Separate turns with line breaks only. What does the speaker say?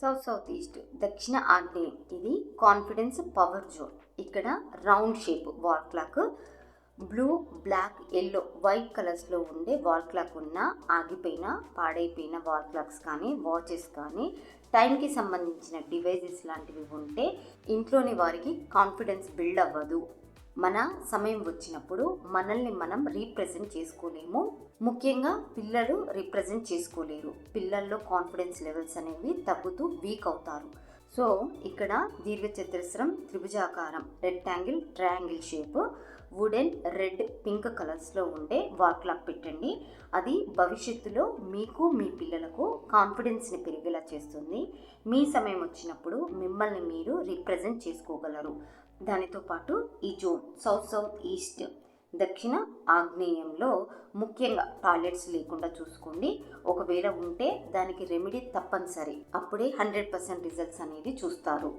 South south east దక్షిణ ఆగ్నేయం ఇది కాన్ఫిడెన్స్ పవర్ జోన్. ఇక్కడ round shape wall clock blue black yellow white కలర్స్లో ఉండే వాల్ క్లాక్ ఉన్న ఆగిపోయిన పాడైపోయిన వాల్ క్లాక్స్ కానీ వాచెస్ కానీ టైంకి సంబంధించిన డివైజెస్ లాంటివి ఉంటే ఇంట్లోని వారికి కాన్ఫిడెన్స్ బిల్డ్ అవ్వదు. మన సమయం వచ్చినప్పుడు మనల్ని మనం రీప్రజెంట్ చేసుకోలేము. ముఖ్యంగా పిల్లలు రీప్రజెంట్ చేసుకోలేరు. పిల్లల్లో కాన్ఫిడెన్స్ లెవెల్స్ అనేవి తగ్గుతూ వీక్ అవుతారు. సో ఇక్కడ దీర్ఘచతురస్రం త్రిభుజాకారం rectangle triangle shape wooden red pink కలర్స్లో ఉండే వాల్ క్లాక్ పెట్టండి. అది భవిష్యత్తులో మీకు మీ పిల్లలకు కాన్ఫిడెన్స్ని పెరిగేలా చేస్తుంది. మీ సమయం వచ్చినప్పుడు మిమ్మల్ని మీరు రిప్రజెంట్ చేసుకోగలరు. దానితో పాటు ఈ జోన్ సౌత్ సౌత్ ఈస్ట్ దక్షిణ ఆగ్నేయంలో ముఖ్యంగా టాయిలెట్స్ లేకుండా చూసుకోండి. ఒకవేళ ఉంటే దానికి రెమెడీ తప్పనిసరి. అప్పుడే హండ్రెడ్ పర్సెంట్ రిజల్ట్స్ అనేది చూస్తారు.